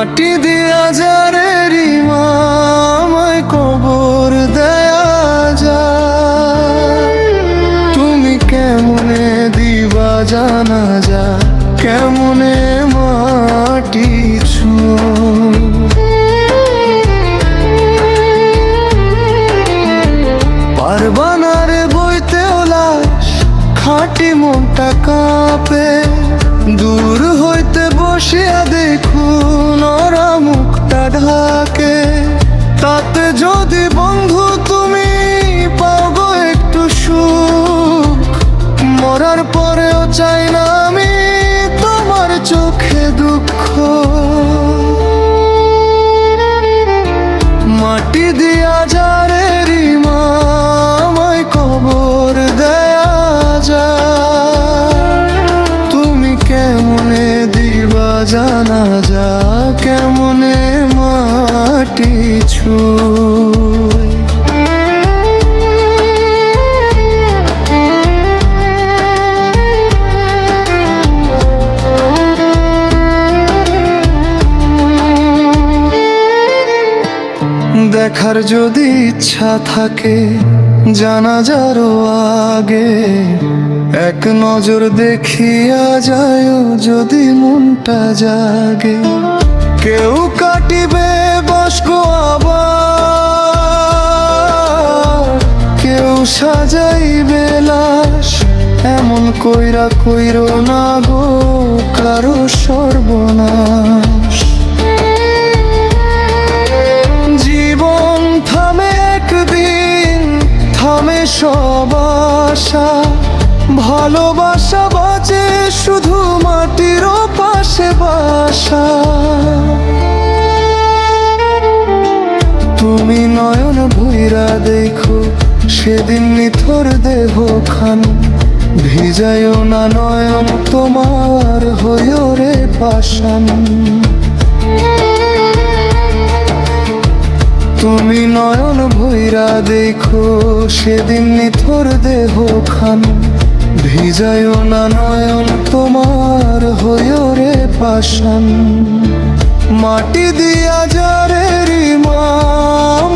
মাটি দিয়া যারে কবর দেয়া যা তুমি কেমনে দিবা জানা যা কেমনে মাটি ছুঁ? পারবানারে বইতে ওলাস খাটি মনটা কাঁপে। দূর হইতে বসিয়া দেখুন ওরা মুখটা ঢাকে। তাতে যদি বন্ধু তুমি পাবো একটু সুখ। মরার পরেও চাই না আমি তোমার চোখে দুঃখ। মাটি দিয়া যায় জানা যা কেমনে মাটি ছুঁই। দেখার যদি ইচ্ছা থাকে জানা যারও আগে এক নজর দেখিয়া যায় যদি মনটা জাগে। কেউ কাটিবে বস্ক কেউ সাজাইবে লাশ, এমন কইরা কইর না গো, কারও সর্বনাশ। জীবন থামে একদিন, থামে সব আশা। ভালোবাসা বাজে, শুধু মাটির পাশে বাসা। তুমি নয়ন ভুইরা দেখো, সেদিন নিথর দেহ খান। ভিজায়ও না নয়ন, তোমার হইও রে পাশান তুমি নয়ন ভৈরা দেখো, সেদিন নিথর দেহ খান। ভিজায়ও না নয়ন তোমার হইও রে পাশান মাটি দিয়া যারে রিমামায়